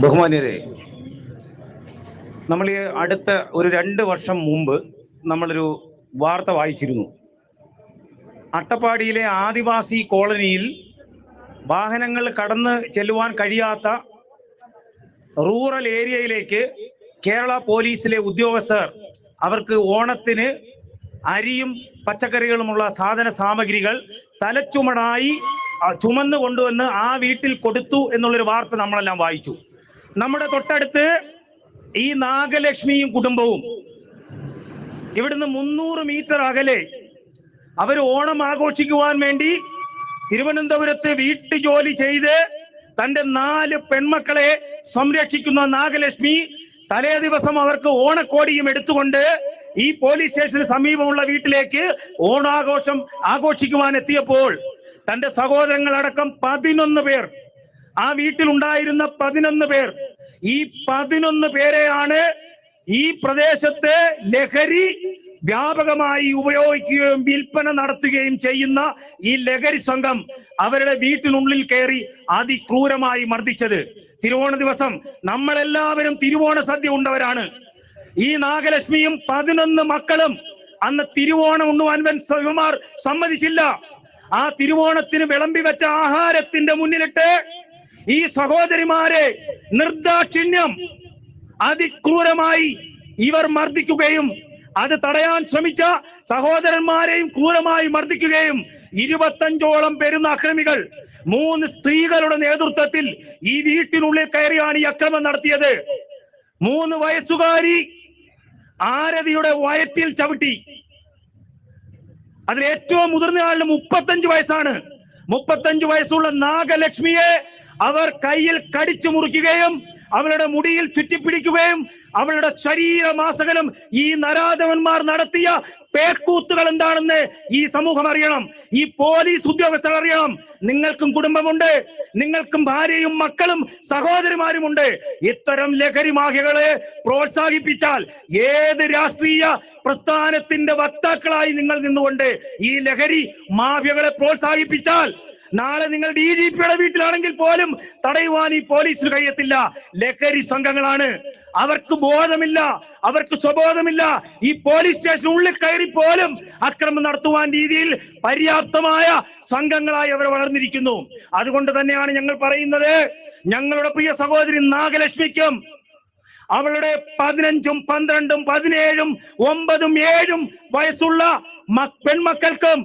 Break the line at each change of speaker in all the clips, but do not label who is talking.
ബഹുമാന്യരെ നമ്മൾ ഈ അടുത്ത ഒരു രണ്ട് വർഷം മുമ്പ് നമ്മളൊരു വാർത്ത വായിച്ചിരുന്നു. അട്ടപ്പാടിയിലെ ആദിവാസി കോളനിയിൽ വാഹനങ്ങൾ കടന്ന് ചെല്ലുവാൻ കഴിയാത്ത റൂറൽ ഏരിയയിലേക്ക് കേരള പോലീസിലെ ഉദ്യോഗസ്ഥർ അവർക്ക് ഓണത്തിന് അരിയും പച്ചക്കറികളുമുള്ള സാധന സാമഗ്രികൾ തലച്ചുമടായി ചുമന്ന് കൊണ്ടുവന്ന് ആ വീട്ടിൽ കൊടുത്തു എന്നുള്ളൊരു വാർത്ത നമ്മളെല്ലാം വായിച്ചു. നമ്മുടെ തൊട്ടടുത്ത് ഈ നാഗലക്ഷ്മിയും കുടുംബവും ഇവിടുന്ന് മുന്നൂറ് മീറ്റർ അകലെ അവർ ഓണം ആഘോഷിക്കുവാൻ വേണ്ടി തിരുവനന്തപുരത്ത് വീട്ടു ജോലി ചെയ്ത് തന്റെ നാല് പെൺമക്കളെ സംരക്ഷിക്കുന്ന നാഗലക്ഷ്മി തലേ ദിവസം അവർക്ക് ഓണക്കോടിയും എടുത്തുകൊണ്ട് ഈ പോലീസ് സ്റ്റേഷന് സമീപമുള്ള വീട്ടിലേക്ക് ഓണാഘോഷം ആഘോഷിക്കുവാൻ എത്തിയപ്പോൾ തന്റെ സഹോദരങ്ങളടക്കം പതിനൊന്ന് പേർ. ആ വീട്ടിൽ ഉണ്ടായിരുന്ന പതിനൊന്ന് പേർ. ഈ പതിനൊന്ന് പേരെയാണ് ഈ പ്രദേശത്ത് ലഹരി വ്യാപകമായി ഉപയോഗിക്കുകയും വിൽപ്പന നടത്തുകയും ചെയ്യുന്ന ഈ ലഹരി സംഘം അവരുടെ വീട്ടിനുള്ളിൽ കയറി അതിക്രൂരമായി മർദ്ദിച്ചത്. തിരുവോണ ദിവസം നമ്മളെല്ലാവരും തിരുവോണ സദ്യ ഉണ്ടവരാണ്. ഈ നാഗലക്ഷ്മിയും പതിനൊന്ന് മക്കളും അന്ന് തിരുവോണം ഉണ്ണുവാൻ വൻ ശിവകുമാർ സമ്മതിച്ചില്ല. ആ തിരുവോണത്തിന് വിളമ്പി വെച്ച ആഹാരത്തിന്റെ മുന്നിലിട്ട് ഈ സഹോദരിമാരെ നിർദാക്ഷിണ്യം അതിക്രൂരമായി ഇവർ മർദ്ദിക്കുകയും അത് തടയാൻ ശ്രമിച്ച സഹോദരന്മാരെയും ക്രൂരമായി മർദ്ദിക്കുകയും ഇരുപത്തഞ്ചോളം പേരുന്ന അക്രമികൾ മൂന്ന് സ്ത്രീകളുടെ നേതൃത്വത്തിൽ ഈ വീട്ടിനുള്ളിൽ കയറിയാണ് ഈ അക്രമം നടത്തിയത്. മൂന്ന് വയസ്സുകാരി ആരതിയുടെ വയറ്റിൽ ചവിട്ടി. അതിൽ ഏറ്റവും മുതിർന്ന ആളിന് മുപ്പത്തഞ്ച് വയസ്സാണ്. മുപ്പത്തഞ്ച് വയസ്സുള്ള നാഗലക്ഷ്മിയെ അവർ കയ്യിൽ കടിച്ചു മുറിക്കുകയും അവളുടെ മുടിയിൽ ചുറ്റിപ്പിടിക്കുകയും അവളുടെ ശരീരമാസകലം ഈ നരാധവന്മാർ നടത്തിയ പേക്കൂത്തുകൾ എന്താണെന്ന് ഈ സമൂഹം അറിയണം. ഈ പോലീസ് ഉദ്യോഗസ്ഥർ അറിയണം. നിങ്ങൾക്കും കുടുംബമുണ്ട്. നിങ്ങൾക്കും ഭാര്യയും മക്കളും സഹോദരിമാരുമുണ്ട്. ഇത്തരം ലഹരി മാഫിയകളെ പ്രോത്സാഹിപ്പിച്ചാൽ ഏത് രാഷ്ട്രീയ പ്രസ്ഥാനത്തിന്റെ വക്താക്കളായി നിങ്ങൾ നിന്നുകൊണ്ട് ഈ ലഹരി മാഫിയകളെ പ്രോത്സാഹിപ്പിച്ചാൽ നാളെ നിങ്ങൾ ഡി ജി പിയുടെ വീട്ടിലാണെങ്കിൽ പോലും തടയുവാൻ ഈ പോലീസിന് കഴിയത്തില്ല. ലഹരി സംഘങ്ങളാണ്. അവർക്ക് ബോധമില്ല. അവർക്ക് സ്വബോധമില്ല. ഈ പോലീസ് സ്റ്റേഷൻ ഉള്ളിൽ കയറി പോലും അക്രമം നടത്തുവാൻ രീതിയിൽ പര്യാപ്തമായ സംഘങ്ങളായി അവർ വളർന്നിരിക്കുന്നു. അതുകൊണ്ട് തന്നെയാണ് ഞങ്ങൾ പറയുന്നത് ഞങ്ങളുടെ പ്രിയ സഹോദരി നാഗലക്ഷ്മിക്കും അവളുടെ പതിനഞ്ചും പന്ത്രണ്ടും പതിനേഴും ഒമ്പതും ഏഴും വയസ്സുള്ള പെൺമക്കൾക്കും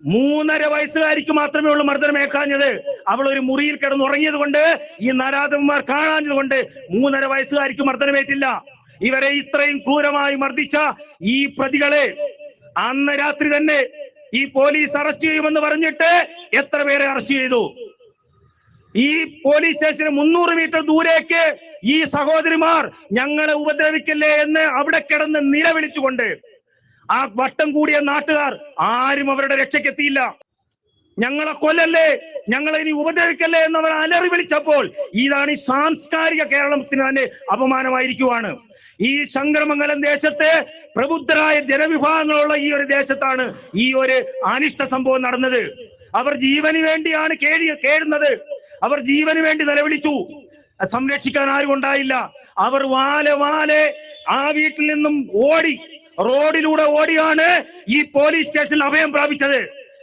മൂന്നര വയസ്സുകാരിക്ക് മാത്രമേ ഉള്ളൂ മർദ്ദനം ഏക്കാഞ്ഞത് അവൾ ഒരു മുറിയിൽ കിടന്നുറങ്ങിയത് കൊണ്ട് ഈ നരാധന്മാർ കാണാഞ്ഞത് കൊണ്ട് മൂന്നര വയസ്സുകാരിക്ക് മർദ്ദനമേറ്റില്ല ഇവരെ ഇത്രയും ക്രൂരമായി മർദ്ദിച്ച ഈ പ്രതികളെ അന്ന് രാത്രി തന്നെ ഈ പോലീസ് അറസ്റ്റ് ചെയ്യുമെന്ന് പറഞ്ഞിട്ട് എത്ര പേരെ അറസ്റ്റ് ചെയ്തു? ഈ പോലീസ് സ്റ്റേഷന് മുന്നൂറ് മീറ്റർ ദൂരേക്ക് ഈ സഹോദരിമാർ ഞങ്ങളെ ഉപദ്രവിക്കല്ലേ എന്ന് അവിടെ കിടന്ന് നിലവിളിച്ചുകൊണ്ട് ആ വട്ടം കൂടിയ നാട്ടുകാർ ആരും അവരുടെ രക്ഷയ്ക്കെത്തിയില്ല ഞങ്ങളെ കൊല്ലല്ലേ? ഞങ്ങളെ ഇനി ഉപദ്രവിക്കല്ലേ എന്നവർ അലറി വിളിച്ചപ്പോൾ ഇതാണ് ഈ സാംസ്കാരിക കേരളത്തിന് തന്നെ അപമാനമായിരിക്കുവാണ്. ഈ ശങ്കരമംഗലം ദേശത്തെ പ്രബുദ്ധരായ ജനവിഭാഗങ്ങളുള്ള ഈ ഒരു ദേശത്താണ് ഈ ഒരു അനിഷ്ട സംഭവം നടന്നത്. അവർ ജീവന് വേണ്ടിയാണ് കേഴി കേഴുന്നത് അവർ ജീവന് വേണ്ടി നിലവിളിച്ചു. സംരക്ഷിക്കാൻ ആരും ഉണ്ടായില്ല. അവർ വാലെ വാലെ ആ വീട്ടിൽ നിന്നും ഓടി റോഡിലൂടെ ഓടിയാണ് ഈ പോലീസ് സ്റ്റേഷനിൽ അഭയം പ്രാപിച്ചത്.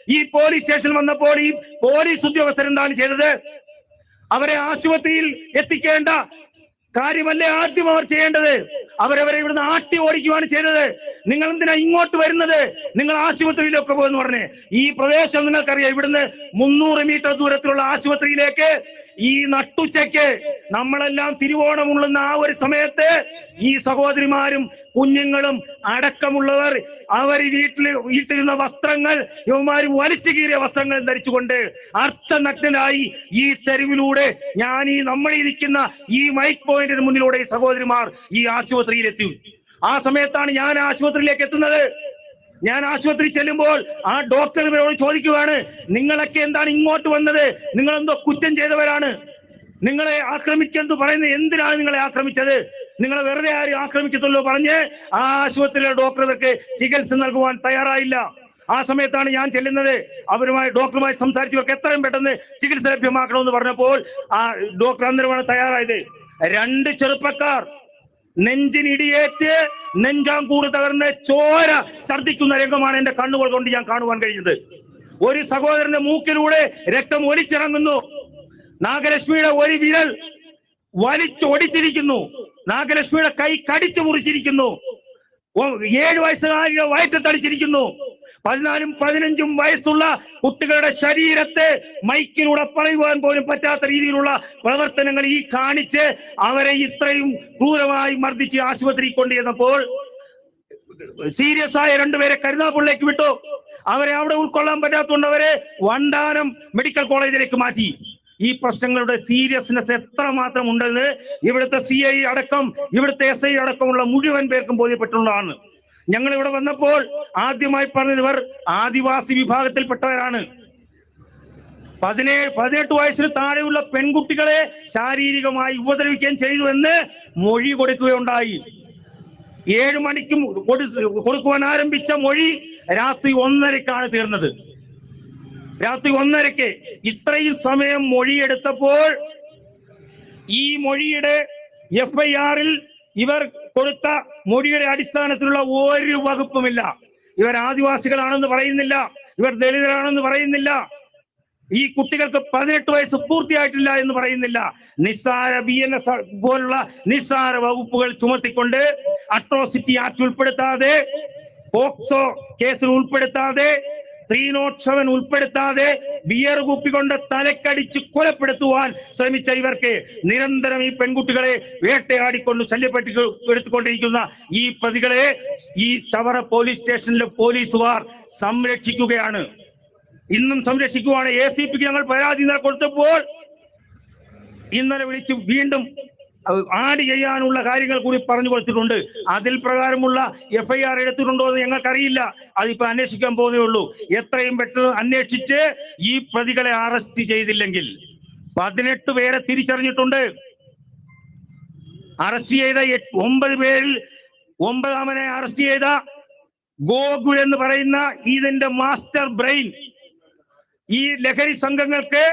ഈ പോലീസ് സ്റ്റേഷനിൽ വന്നപ്പോൾ ഈ പോലീസ് ഉദ്യോഗസ്ഥർ എന്താണ് ചെയ്തത്? അവരെ ആശുപത്രിയിൽ എത്തിക്കേണ്ട കാര്യമല്ലേ ആദ്യം അവർ ചെയ്യേണ്ടത്? അവരവരെ ഇവിടുന്ന് ആട്ടി ഓടിക്കുകയാണ് ചെയ്തത്. നിങ്ങൾ എന്തിനാ ഇങ്ങോട്ട് വരുന്നത്? നിങ്ങൾ ആശുപത്രിയിലൊക്കെ പോകുന്നു പറഞ്ഞ്. ഈ പ്രദേശം നിങ്ങൾക്കറിയാം ഇവിടുന്ന് മുന്നൂറ് മീറ്റർ ദൂരത്തിലുള്ള ആശുപത്രിയിലേക്ക് ഈ നട്ടുച്ചയ്ക്ക് നമ്മളെല്ലാം തിരുവോണം ഉള്ളുന്ന ആ ഒരു സമയത്ത് ഈ സഹോദരിമാരും കുഞ്ഞുങ്ങളും അടക്കമുള്ളവർ അവർ വീട്ടിൽ വീട്ടിലിരുന്ന വസ്ത്രങ്ങൾ ഇവന്മാർ വലിച്ചു കീറിയ വസ്ത്രങ്ങൾ ധരിച്ചുകൊണ്ട് അർത്ഥനഗ്നനായി ഈ തെരുവിലൂടെ ഞാൻ ഈ നമ്മളിരിക്കുന്ന ഈ മൈക്ക് പോയിന്റിന് മുന്നിലൂടെ ഈ സഹോദരിമാർ ഈ ആശുപത്രിയിൽ എത്തി ആ സമയത്താണ് ഞാൻ ആശുപത്രിയിലേക്ക് എത്തുന്നത്. ഞാൻ ആശുപത്രി ചെല്ലുമ്പോൾ ആ ഡോക്ടർ ഇവരോട് ചോദിക്കുവാണ് നിങ്ങളൊക്കെ എന്താണ് ഇങ്ങോട്ട് വന്നത്? നിങ്ങൾ എന്തോ കുറ്റം ചെയ്തവരാണ്. നിങ്ങളെ ആക്രമിക്കെന്ന് പറയുന്നത് എന്തിനാണ് നിങ്ങളെ ആക്രമിച്ചത്? നിങ്ങളെ വെറുതെ ആരും ആക്രമിക്കത്തുള്ളൂ പറഞ്ഞ് ആ ആശുപത്രിയിലെ ഡോക്ടർക്ക് ചികിത്സ നൽകുവാൻ തയ്യാറായില്ല. ആ സമയത്താണ് ഞാൻ ചെല്ലുന്നത്. അവരുമായി ഡോക്ടറുമായി സംസാരിച്ചവർക്ക് എത്രയും പെട്ടെന്ന് ചികിത്സ ലഭ്യമാക്കണമെന്ന് പറഞ്ഞപ്പോൾ ആ ഡോക്ടർ അന്നേരമാണ് തയ്യാറായത്. രണ്ട് ചെറുപ്പക്കാർ നെഞ്ചിനിടിയേറ്റ് നെഞ്ചാങ്കൂട് തകർന്ന് ചോര ഛർദിക്കുന്ന രംഗമാണ് എന്റെ കണ്ണുകൾ കൊണ്ട് ഞാൻ കാണുവാൻ കഴിഞ്ഞത്. ഒരു സഹോദരന്റെ മൂക്കിലൂടെ രക്തം ഒലിച്ചിറങ്ങുന്നു. നാഗലക്ഷ്മിയുടെ ഒരു വിരൽ വലിച്ചൊടിച്ചിരിക്കുന്നു നാഗലക്ഷ്മിയുടെ കൈ കടിച്ചു മുറിച്ചിരിക്കുന്നു. ഏഴു വയസ്സുകാരിയുടെ വയറ്റ് തളിച്ചിരിക്കുന്നു പതിനാലും പതിനഞ്ചും വയസ്സുള്ള കുട്ടികളുടെ ശരീരത്തെ മൈക്കിലൂടെ പറയുവാൻ പോലും പറ്റാത്ത രീതിയിലുള്ള പ്രവർത്തനങ്ങൾ ഈ കാണിച്ച് അവരെ ഇത്രയും ക്രൂരമായി മർദ്ദിച്ച് ആശുപത്രി കൊണ്ടുചെന്നപ്പോൾ സീരിയസ് ആയ രണ്ടുപേരെ കരുനാപ്പുള്ളിലേക്ക് വിട്ടു. അവരെ അവിടെ ഉൾക്കൊള്ളാൻ പറ്റാത്തതുകൊണ്ട് അവരെ വണ്ടാനം മെഡിക്കൽ കോളേജിലേക്ക് മാറ്റി. ഈ പ്രശ്നങ്ങളുടെ സീരിയസ്നെസ് എത്ര മാത്രം ഉണ്ടെന്ന് ഇവിടുത്തെ സി ഐ അടക്കം ഇവിടുത്തെ എസ് ഐ അടക്കമുള്ള മുഴുവൻ പേർക്കും ബോധ്യപ്പെട്ടുള്ളതാണ്. ഞങ്ങൾ ഇവിടെ വന്നപ്പോൾ ആദ്യമായി പറഞ്ഞത് ഇവർ ആദിവാസി വിഭാഗത്തിൽപ്പെട്ടവരാണ്. പതിനേഴ് പതിനെട്ട് വയസ്സിന് താഴെയുള്ള പെൺകുട്ടികളെ ശാരീരികമായി ഉപദ്രവിക്കുകയും ചെയ്തു എന്ന് മൊഴി കൊടുക്കുകയുണ്ടായി. ഏഴു മണിക്കും കൊടു- കൊടുക്കുവാൻ ആരംഭിച്ച മൊഴി രാത്രി ഒന്നരക്കാണ് തീർന്നത്. രാത്രി ഒന്നരക്ക് ഇത്രയും സമയം മൊഴിയെടുത്തപ്പോൾ ഈ മൊഴിയുടെ എഫ്ഐആറിൽ ഇവർ കൊടുത്ത മൊഴിയുടെ അടിസ്ഥാനത്തിലുള്ള ഒരു വകുപ്പുമില്ല. ഇവർ ആദിവാസികളാണെന്ന് പറയുന്നില്ല. ഇവർ ദളിതരാണെന്ന് പറയുന്നില്ല. ഈ കുട്ടികൾക്ക് പതിനെട്ട് വയസ്സ് പൂർത്തിയായിട്ടില്ല എന്ന് പറയുന്നില്ല. നിസ്സാര ബി എൻ എസ് പോലുള്ള നിസ്സാര വകുപ്പുകൾ ചുമത്തിക്കൊണ്ട് അട്രോസിറ്റി ആക്ട് ഉൾപ്പെടുത്താതെ പോക്സോ കേസിൽ ഉൾപ്പെടുത്താതെ ത്രീ നോട്ട് ഉൾപ്പെടുത്താതെ ബിയർ കുപ്പി കൊണ്ട് തലക്കടിച്ച് കൊലപ്പെടുത്തുവാൻ ശ്രമിച്ച ഇവർക്ക് നിരന്തരം ഈ പെൺകുട്ടികളെ വേട്ടയാടിക്കൊണ്ട് ശല്യപ്പെട്ടി എടുത്തുകൊണ്ടിരിക്കുന്ന ഈ പ്രതികളെ ഈ ചവറ പോലീസ് സ്റ്റേഷനിലെ പോലീസുകാർ സംരക്ഷിക്കുകയാണ്. ഇന്നും സംരക്ഷിക്കുവാണ്. എ സി പിക്ക് ഞങ്ങൾ പരാതി കൊടുത്തപ്പോൾ ഇന്നലെ വിളിച്ച് വീണ്ടും ആഡ് ചെയ്യാനുള്ള കാര്യങ്ങൾ കൂടി പറഞ്ഞു കൊടുത്തിട്ടുണ്ട്. അതിൽ പ്രകാരമുള്ള എഫ് ഐ ആർ എടുത്തിട്ടുണ്ടോ എന്ന് ഞങ്ങൾക്കറിയില്ല. അതിപ്പോ അന്വേഷിക്കാൻ പോകുന്നേ ഉള്ളൂ. എത്രയും പെട്ടെന്ന് അന്വേഷിച്ച് ഈ പ്രതികളെ അറസ്റ്റ് ചെയ്തില്ലെങ്കിൽ. പതിനെട്ട് പേരെ തിരിച്ചറിഞ്ഞിട്ടുണ്ട്. അറസ്റ്റ് ചെയ്ത ഒമ്പത് പേരിൽ ഒമ്പതാമനെ അറസ്റ്റ് ചെയ്ത ഗോകുൽ എന്ന് പറയുന്ന ഇതിന്റെ മാസ്റ്റർ ബ്രെയിൻ ഈ ലഹരി സംഘങ്ങൾക്ക്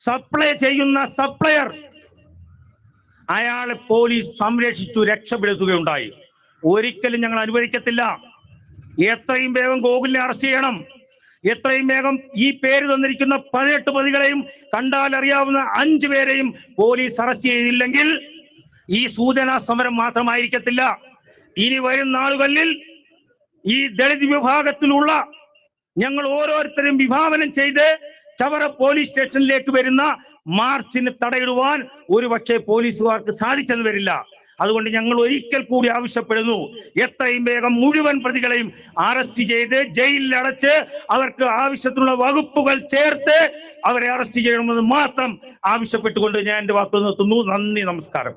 സപ്ലൈ ചെയ്യുന്ന സപ്ലയർ അയാളെ പോലീസ് സംരക്ഷിച്ചു രക്ഷപ്പെടുത്തുകയുണ്ടായി. ഒരിക്കലും ഞങ്ങൾ അനുവദിക്കത്തില്ല. എത്രയും വേഗം ഗോകുലിനെ അറസ്റ്റ് ചെയ്യണം. എത്രയും വേഗം ഈ പേര് തന്നിരിക്കുന്ന പതിനെട്ട് പ്രതികളെയും കണ്ടാൽ അറിയാവുന്ന അഞ്ചു പേരെയും പോലീസ് അറസ്റ്റ് ചെയ്തില്ലെങ്കിൽ ഈ സൂചനാ സമരം മാത്രമായിരിക്കത്തില്ല. ഇനി വരും നാളുകളിൽ ഈ ദളിത് വിഭാഗത്തിലുള്ള ഞങ്ങൾ ഓരോരുത്തരും വിഭാവനം ചെയ്ത് ചവറ പോലീസ് സ്റ്റേഷനിലേക്ക് വരുന്ന മാർച്ചിന് തടയിടുവാൻ ഒരുപക്ഷെ പോലീസുകാർക്ക് സാധിച്ചെന്ന് വരില്ല. അതുകൊണ്ട് ഞങ്ങൾ ഒരിക്കൽ കൂടി ആവശ്യപ്പെടുന്നു എത്രയും വേഗം മുഴുവൻ പ്രതികളെയും അറസ്റ്റ് ചെയ്ത് ജയിലിൽ അടച്ച് അവർക്ക് ആവശ്യത്തിനുള്ള വകുപ്പുകൾ ചേർത്ത് അവരെ അറസ്റ്റ് ചെയ്യണമെന്ന് മാത്രം ആവശ്യപ്പെട്ടുകൊണ്ട് ഞാൻ എന്റെ വാക്കുകൾ നിർത്തുന്നു. നന്ദി നമസ്കാരം.